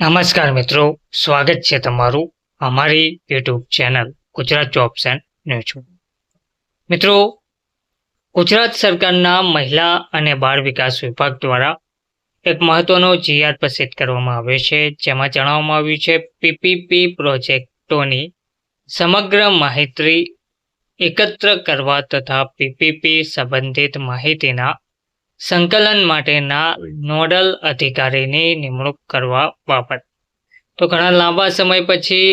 નમસ્કાર મિત્રો, સ્વાગત છે તમારું અમારી YouTube channel Gujarat jobs and news મિત્રો, ગુજરાત સરકારના મહિલા અને બાળ વિકાસ વિભાગ દ્વારા એક મહત્વનો જીઆર પ્રસિદ્ધ કરવામાં આવ્યો છે, જેમાં જણાવવામાં આવ્યું છે પીપીપી પ્રોજેક્ટોની સમગ્ર માહિતી એકત્ર કરવા તથા પીપીપી સંબંધિત માહિતીના સંકલન માટેના નોડલ અધિકારીની નિમણૂક કરવા બાબત. તો ઘણા લાંબા સમય પછી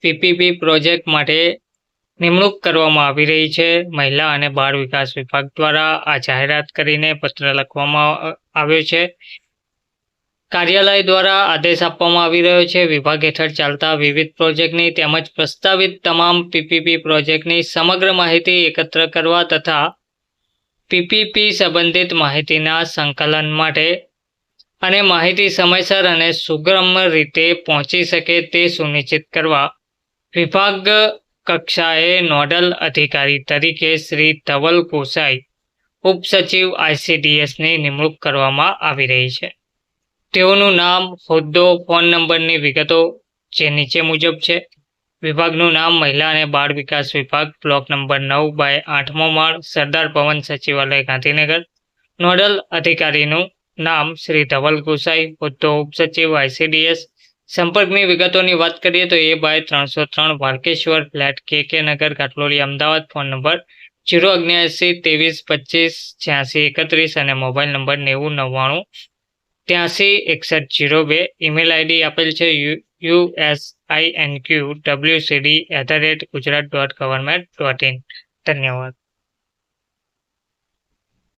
પીપીપી પ્રોજેક્ટ માટે નિમણૂક કરવામાં આવી રહી છે. મહિલા અને બાળ વિકાસ વિભાગ દ્વારા આ જાહેરાત કરીને પત્ર લખવામાં આવ્યો છે. કાર્યાલય દ્વારા આદેશ આપવામાં આવી રહ્યો છે. વિભાગ હેઠળ ચાલતા વિવિધ પ્રોજેક્ટની તેમજ પ્રસ્તાવિત તમામ પીપીપી પ્રોજેક્ટની સમગ્ર માહિતી એકત્ર કરવા તથા પીપીપી સંબંધિત માહિતીના સંકલન માટે અને માહિતી સમયસર અને સુગમ રીતે પહોંચી શકે તે સુનિશ્ચિત કરવા વિભાગ કક્ષાએ નોડલ અધિકારી તરીકે શ્રી ધવલ કોસાઈ ઉપસચિવ આઈસીડીએસની નિમણૂક કરવામાં આવી રહી છે. તેઓનું નામ, હોદ્દો, ફોન નંબરની વિગતો જે નીચે મુજબ છે. વિભાગનું નામ મહિલા અને બાળ વિકાસ વિભાગ, બ્લોક નંબર નવ બાય આઠમો માળ, સરદાર ભવન સચિવાલય, ગાંધીનગર. નોડલ અધિકારીનું નામ શ્રી ધવલ ગોસાઈ હોદ્દો ઉપસચિવ આઈસીડીએસ સંપર્કની વિગતોની વાત કરીએ તો એ બાય ત્રણસો ત્રણ Walkeshwar flat K K Nagar Katloli Ahmedabad. Phone number zero અગ્યાસી ત્રેવીસ પચીસ છ્યાસી એકત્રીસ અને મોબાઈલ નંબર નેવું નવ્વાણું ત્યાંસી એકસઠ જીરો બે. ઈમેલ આઈડી આપેલ છે U W C D at the rate Gujarat dot government dot in ધન્યવાદ